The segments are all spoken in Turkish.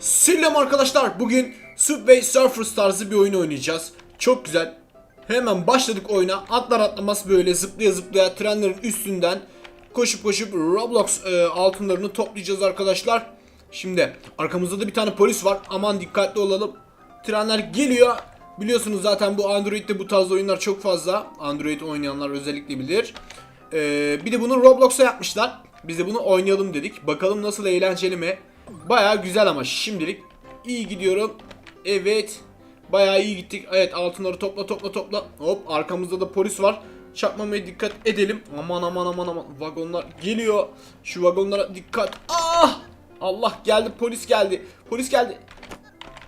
Selam arkadaşlar. Bugün Subway Surfers tarzı bir oyun oynayacağız. Çok güzel. Hemen başladık oyuna. Atlar atlamaz böyle zıplaya zıplaya trenlerin üstünden koşup koşup Roblox e, altınlarını toplayacağız arkadaşlar. Şimdi arkamızda da bir tane polis var. Aman dikkatli olalım. Trenler geliyor. Biliyorsunuz zaten bu Android'de bu tarz oyunlar çok fazla. Android oynayanlar özellikle bilir. Ee, bir de bunu Roblox'a yapmışlar. Biz de bunu oynayalım dedik. Bakalım nasıl eğlenceli mi? Baya güzel ama şimdilik iyi gidiyorum. Evet. Baya iyi gittik. Evet altınları topla topla topla. Hop arkamızda da polis var. Çarpmamaya dikkat edelim. Aman aman aman aman. Vagonlar geliyor. Şu vagonlara dikkat. Ah! Allah geldi polis geldi. Polis geldi.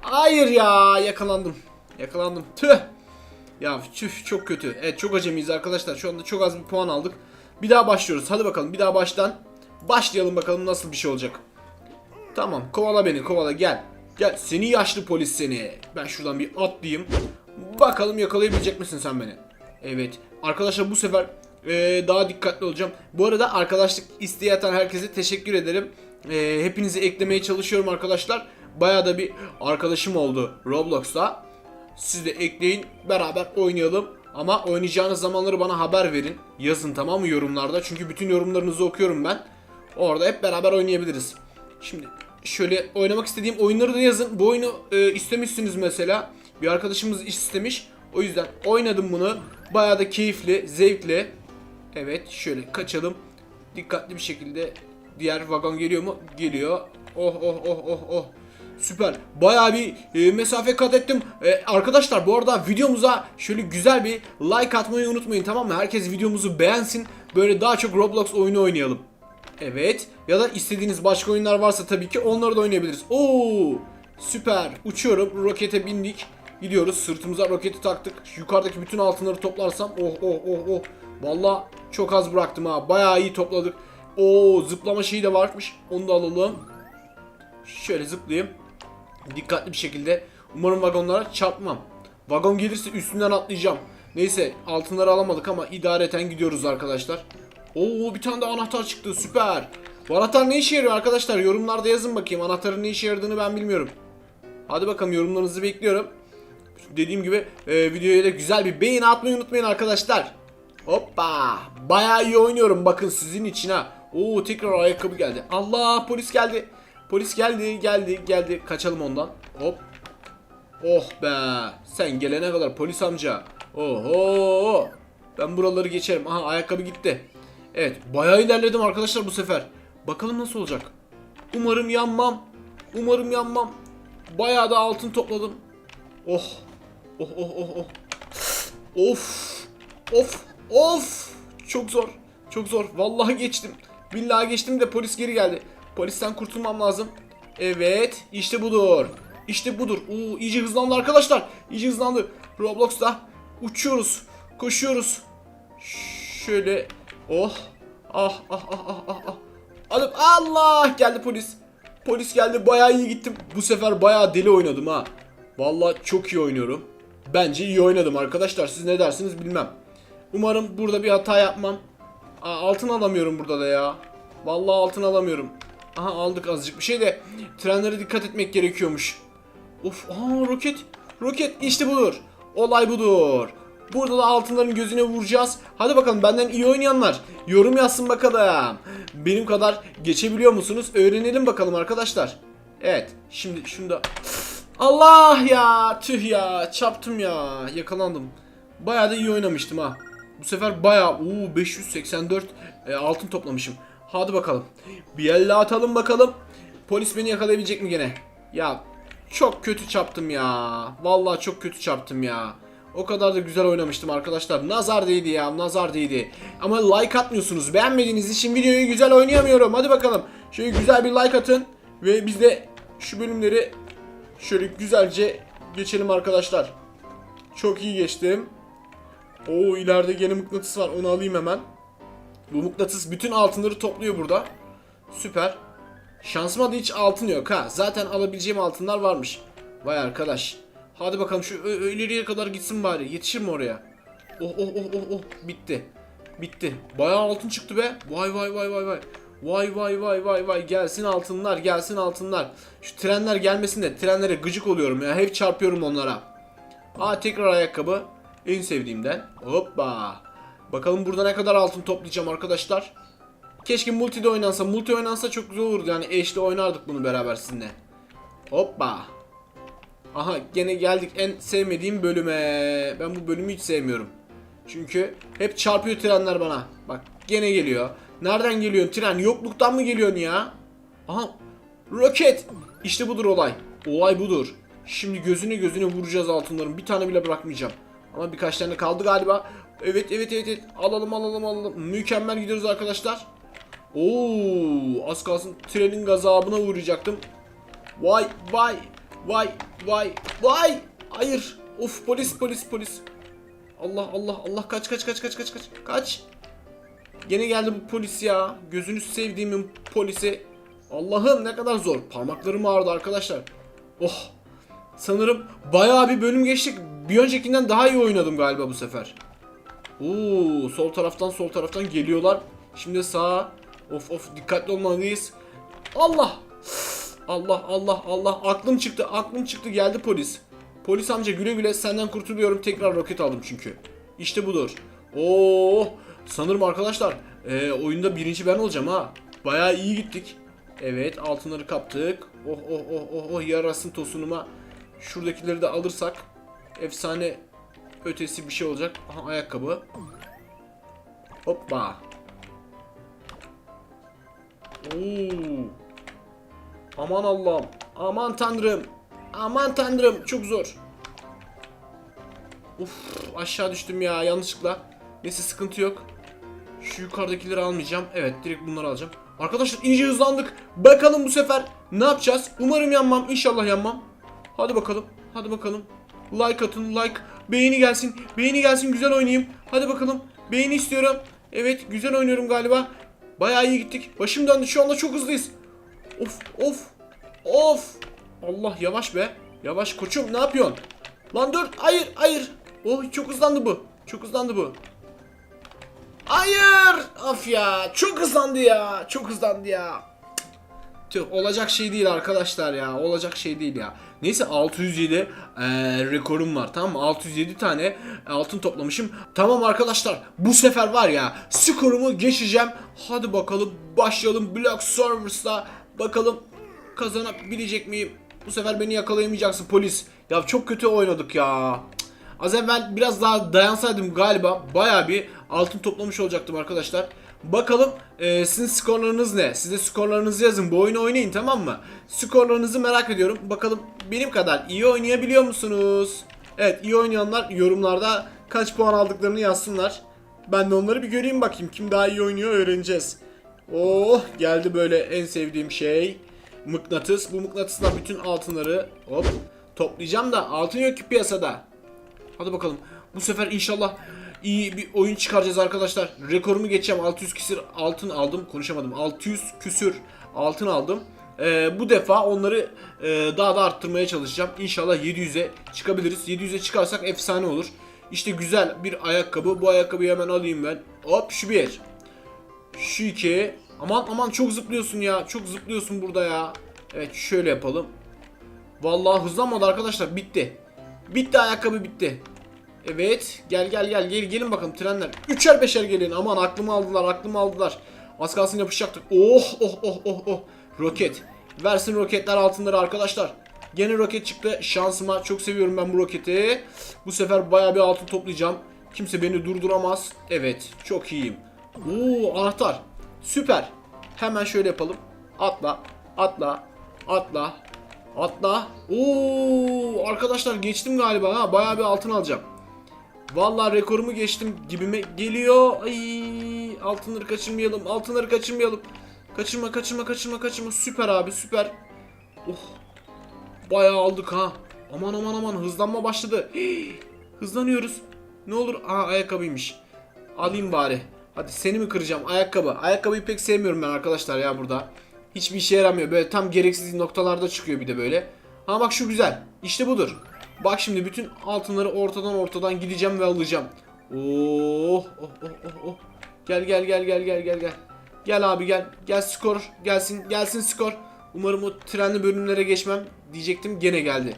Hayır ya yakalandım. Yakalandım. Tüh. Ya tüh çok kötü. Evet çok acemiyiz arkadaşlar. Şu anda çok az bir puan aldık. Bir daha başlıyoruz. Hadi bakalım bir daha baştan. Başlayalım bakalım nasıl bir şey olacak. Tamam kovala beni kovala gel. Gel seni yaşlı polis seni. Ben şuradan bir atlayayım. Bakalım yakalayabilecek misin sen beni? Evet. Arkadaşlar bu sefer eee, daha dikkatli olacağım. Bu arada arkadaşlık isteği atan herkese teşekkür ederim. Eee, hepinizi eklemeye çalışıyorum arkadaşlar. Bayağı da bir arkadaşım oldu Roblox'ta. Siz de ekleyin beraber oynayalım. Ama oynayacağınız zamanları bana haber verin. Yazın tamam mı yorumlarda. Çünkü bütün yorumlarınızı okuyorum ben. Orada hep beraber oynayabiliriz. Şimdi şöyle oynamak istediğim oyunları da yazın. Bu oyunu e, istemişsiniz mesela. Bir arkadaşımız istemiş. O yüzden oynadım bunu. Bayağı da keyifli, zevkli. Evet şöyle kaçalım. Dikkatli bir şekilde diğer vagon geliyor mu? Geliyor. Oh oh oh oh oh. Süper. Bayağı bir e, mesafe kat ettim. E, arkadaşlar bu arada videomuza şöyle güzel bir like atmayı unutmayın tamam mı? Herkes videomuzu beğensin. Böyle daha çok Roblox oyunu oynayalım. Evet. Ya da istediğiniz başka oyunlar varsa tabii ki onları da oynayabiliriz. Oo! Süper. Uçuyorum. Rokete bindik. Gidiyoruz. Sırtımıza roketi taktık. Şu yukarıdaki bütün altınları toplarsam oh oh oh oh. Valla çok az bıraktım ha. Bayağı iyi topladık. Oo zıplama şeyi de varmış. Onu da alalım. Şöyle zıplayayım. Dikkatli bir şekilde. Umarım vagonlara çarpmam. Vagon gelirse üstünden atlayacağım. Neyse altınları alamadık ama idareten gidiyoruz arkadaşlar. Oo bir tane de anahtar çıktı süper. Bu anahtar ne işe yarıyor arkadaşlar? Yorumlarda yazın bakayım. Anahtarın ne işe yaradığını ben bilmiyorum. Hadi bakalım yorumlarınızı bekliyorum. Dediğim gibi e, videoya da güzel bir beğeni atmayı unutmayın arkadaşlar. Hoppa. Bayağı iyi oynuyorum bakın sizin için ha. Oo tekrar ayakkabı geldi. Allah polis geldi. Polis geldi geldi geldi. Kaçalım ondan. Hop. Oh be. Sen gelene kadar polis amca. Oho. Ben buraları geçerim. Aha ayakkabı gitti. Evet bayağı ilerledim arkadaşlar bu sefer. Bakalım nasıl olacak. Umarım yanmam. Umarım yanmam. Bayağı da altın topladım. Oh. Oh oh oh oh. Of. Of. Of. Çok zor. Çok zor. Vallahi geçtim. Billahi geçtim de polis geri geldi. Polisten kurtulmam lazım. Evet. işte budur. İşte budur. Oo, iyice hızlandı arkadaşlar. İyice hızlandı. Roblox'ta uçuyoruz. Koşuyoruz. Şöyle. Oh. Ah ah ah ah ah ah. Alıp Allah geldi polis. Polis geldi bayağı iyi gittim. Bu sefer bayağı deli oynadım ha. Vallahi çok iyi oynuyorum. Bence iyi oynadım arkadaşlar. Siz ne dersiniz bilmem. Umarım burada bir hata yapmam. Aa, altın alamıyorum burada da ya. Vallahi altın alamıyorum. Aha aldık azıcık bir şey de trenlere dikkat etmek gerekiyormuş. Of aa roket. Roket işte budur. Olay budur. Burada da altınların gözüne vuracağız. Hadi bakalım benden iyi oynayanlar. Yorum yazsın bakalım. Benim kadar geçebiliyor musunuz? Öğrenelim bakalım arkadaşlar. Evet. Şimdi şunu. Allah ya. Tüh ya. Çarptım ya. Yakalandım. Bayağı da iyi oynamıştım ha. Bu sefer bayağı... Oo 584 e, altın toplamışım. Hadi bakalım. Bir elle atalım bakalım. Polis beni yakalayabilecek mi gene? Ya çok kötü çarptım ya. Vallahi çok kötü çarptım ya. O kadar da güzel oynamıştım arkadaşlar. Nazar değdi ya, nazar değdi. Ama like atmıyorsunuz. Beğenmediğiniz için videoyu güzel oynayamıyorum. Hadi bakalım. Şöyle güzel bir like atın. Ve biz de şu bölümleri şöyle güzelce geçelim arkadaşlar. Çok iyi geçtim. Oo ileride gene mıknatıs var. Onu alayım hemen. Bu mıknatıs bütün altınları topluyor burada. Süper. Şansıma da hiç altın yok ha. Zaten alabileceğim altınlar varmış. Vay arkadaş. Hadi bakalım şu ileriye kadar gitsin bari. Yetişir mi oraya? Oh oh oh oh oh. Bitti. Bitti. Bayağı altın çıktı be. Vay vay vay vay vay. Vay vay vay vay vay gelsin altınlar gelsin altınlar. Şu trenler gelmesin de trenlere gıcık oluyorum ya hep çarpıyorum onlara. Aa tekrar ayakkabı. En sevdiğimden. Hoppa. Bakalım burada ne kadar altın toplayacağım arkadaşlar. Keşke multi de oynansa. Multi oynansa çok güzel olurdu. Yani eşli oynardık bunu beraber sizinle. Hoppa. Aha gene geldik en sevmediğim bölüme. Ben bu bölümü hiç sevmiyorum. Çünkü hep çarpıyor trenler bana. Bak gene geliyor. Nereden geliyorsun tren? Yokluktan mı geliyorsun ya? Aha roket. İşte budur olay. Olay budur. Şimdi gözüne gözüne vuracağız altınların. Bir tane bile bırakmayacağım. Ama birkaç tane kaldı galiba. Evet evet evet evet. Alalım alalım alalım. Mükemmel gidiyoruz arkadaşlar. Oo, az kalsın trenin gazabına uğrayacaktım. Vay vay vay vay vay. Hayır. Of polis polis polis. Allah Allah Allah kaç kaç kaç kaç kaç kaç. Kaç. Gene geldi bu polis ya. Gözünü sevdiğimin polisi. Allah'ım ne kadar zor. Parmaklarım ağrıdı arkadaşlar. Oh. Sanırım bayağı bir bölüm geçtik. Bir öncekinden daha iyi oynadım galiba bu sefer. Oo, sol taraftan sol taraftan geliyorlar. Şimdi sağa. Of of dikkatli olmalıyız. Allah. Allah Allah Allah aklım çıktı aklım çıktı geldi polis. Polis amca güle güle senden kurtuluyorum tekrar roket aldım çünkü. İşte budur. Oo sanırım arkadaşlar e, oyunda birinci ben olacağım ha. Bayağı iyi gittik. Evet altınları kaptık. Oh oh oh oh oh yarasın tosunuma. Şuradakileri de alırsak efsane ötesi bir şey olacak. Aha ayakkabı. Hoppa. Oo. Aman Allah'ım. Aman Tanrım. Aman Tanrım. Çok zor. Uf aşağı düştüm ya yanlışlıkla. Neyse sıkıntı yok. Şu yukarıdakileri almayacağım. Evet direkt bunları alacağım. Arkadaşlar iyice hızlandık. Bakalım bu sefer ne yapacağız? Umarım yanmam. İnşallah yanmam. Hadi bakalım. Hadi bakalım. Like atın like. Beğeni gelsin. Beğeni gelsin güzel oynayayım. Hadi bakalım. Beğeni istiyorum. Evet güzel oynuyorum galiba. Bayağı iyi gittik. Başım döndü şu anda çok hızlıyız. Of of of. Allah yavaş be. Yavaş koçum ne yapıyorsun? Lan dur hayır hayır. Oh çok hızlandı bu. Çok hızlandı bu. Hayır. Of ya çok hızlandı ya. Çok hızlandı ya. Tüh olacak şey değil arkadaşlar ya. Olacak şey değil ya. Neyse 607 eee, rekorum var tamam mı? 607 tane altın toplamışım. Tamam arkadaşlar bu sefer var ya skorumu geçeceğim. Hadi bakalım başlayalım Block Servers'la. Bakalım kazanabilecek miyim? Bu sefer beni yakalayamayacaksın polis. Ya çok kötü oynadık ya. Az evvel biraz daha dayansaydım galiba baya bir altın toplamış olacaktım arkadaşlar. Bakalım e, sizin skorlarınız ne? Siz skorlarınızı yazın. Bu oyunu oynayın tamam mı? Skorlarınızı merak ediyorum. Bakalım benim kadar iyi oynayabiliyor musunuz? Evet iyi oynayanlar yorumlarda kaç puan aldıklarını yazsınlar. Ben de onları bir göreyim bakayım. Kim daha iyi oynuyor öğreneceğiz. Oh geldi böyle en sevdiğim şey. Mıknatıs. Bu mıknatısla bütün altınları hop toplayacağım da altın yok ki piyasada. Hadi bakalım. Bu sefer inşallah iyi bir oyun çıkaracağız arkadaşlar. Rekorumu geçeceğim. 600 küsür altın aldım. Konuşamadım. 600 küsür altın aldım. Ee, bu defa onları e, daha da arttırmaya çalışacağım. İnşallah 700'e çıkabiliriz. 700'e çıkarsak efsane olur. İşte güzel bir ayakkabı. Bu ayakkabıyı hemen alayım ben. Hop şu bir. Şu iki. Aman aman çok zıplıyorsun ya. Çok zıplıyorsun burada ya. Evet şöyle yapalım. Vallahi hızlanmadı arkadaşlar. Bitti. Bitti ayakkabı bitti. Evet. Gel gel gel. Gel gelin bakalım trenler. Üçer beşer gelin. Aman aklımı aldılar. Aklımı aldılar. Az kalsın yapışacaktık. Oh oh oh oh oh. Roket. Versin roketler altınları arkadaşlar. Gene roket çıktı. Şansıma çok seviyorum ben bu roketi. Bu sefer baya bir altın toplayacağım. Kimse beni durduramaz. Evet. Çok iyiyim. Oo anahtar. Süper. Hemen şöyle yapalım. Atla. Atla. Atla. Atla. Oo arkadaşlar geçtim galiba ha. Bayağı bir altın alacağım. Vallahi rekorumu geçtim gibime geliyor. Ay altınları kaçırmayalım. Altınları kaçırmayalım. Kaçırma kaçırma kaçırma kaçırma. Süper abi süper. Oh. Bayağı aldık ha. Aman aman aman hızlanma başladı. Hii, hızlanıyoruz. Ne olur? Aa ayakkabıymış. Alayım bari. Hadi seni mi kıracağım? Ayakkabı. Ayakkabıyı pek sevmiyorum ben arkadaşlar ya burada. Hiçbir işe yaramıyor. Böyle tam gereksiz noktalarda çıkıyor bir de böyle. Ha bak şu güzel. İşte budur. Bak şimdi bütün altınları ortadan ortadan gideceğim ve alacağım. Oh oh oh oh oh. Gel gel gel gel gel gel gel. Gel abi gel. Gel skor. Gelsin. Gelsin skor. Umarım o trenli bölümlere geçmem diyecektim. Gene geldi.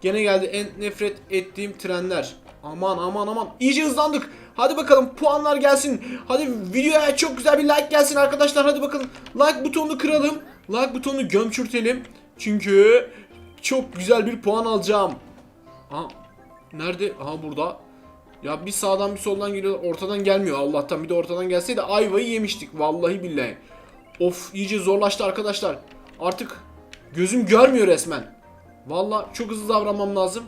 Gene geldi en nefret ettiğim trenler. Aman aman aman. İyice hızlandık. Hadi bakalım puanlar gelsin. Hadi videoya çok güzel bir like gelsin arkadaşlar. Hadi bakalım. Like butonunu kıralım. Like butonunu gömçürtelim. Çünkü çok güzel bir puan alacağım. Aha. Nerede? Aha burada. Ya bir sağdan bir soldan geliyor. Ortadan gelmiyor Allah'tan. Bir de ortadan gelseydi ayvayı yemiştik. Vallahi billahi. Of iyice zorlaştı arkadaşlar. Artık gözüm görmüyor resmen. Vallahi çok hızlı davranmam lazım.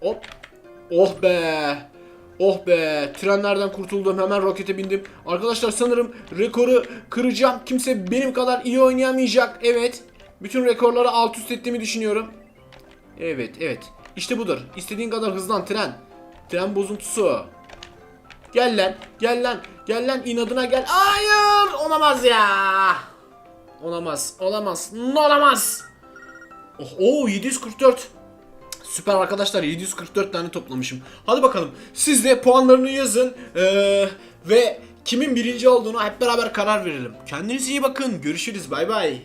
Hop. Oh be. Oh be. Trenlerden kurtuldum. Hemen rokete bindim. Arkadaşlar sanırım rekoru kıracağım. Kimse benim kadar iyi oynayamayacak. Evet. Bütün rekorları alt üst ettiğimi düşünüyorum. Evet evet. İşte budur. İstediğin kadar hızlan tren. Tren bozuntusu. Gel lan. Gel lan. Gel lan inadına gel. Hayır. Olamaz ya. Olamaz. Olamaz. Olamaz. Oh, oo 744. Süper arkadaşlar 744 tane toplamışım. Hadi bakalım siz de puanlarını yazın Ee, ve kimin birinci olduğunu hep beraber karar verelim. Kendinize iyi bakın. Görüşürüz. Bay bay.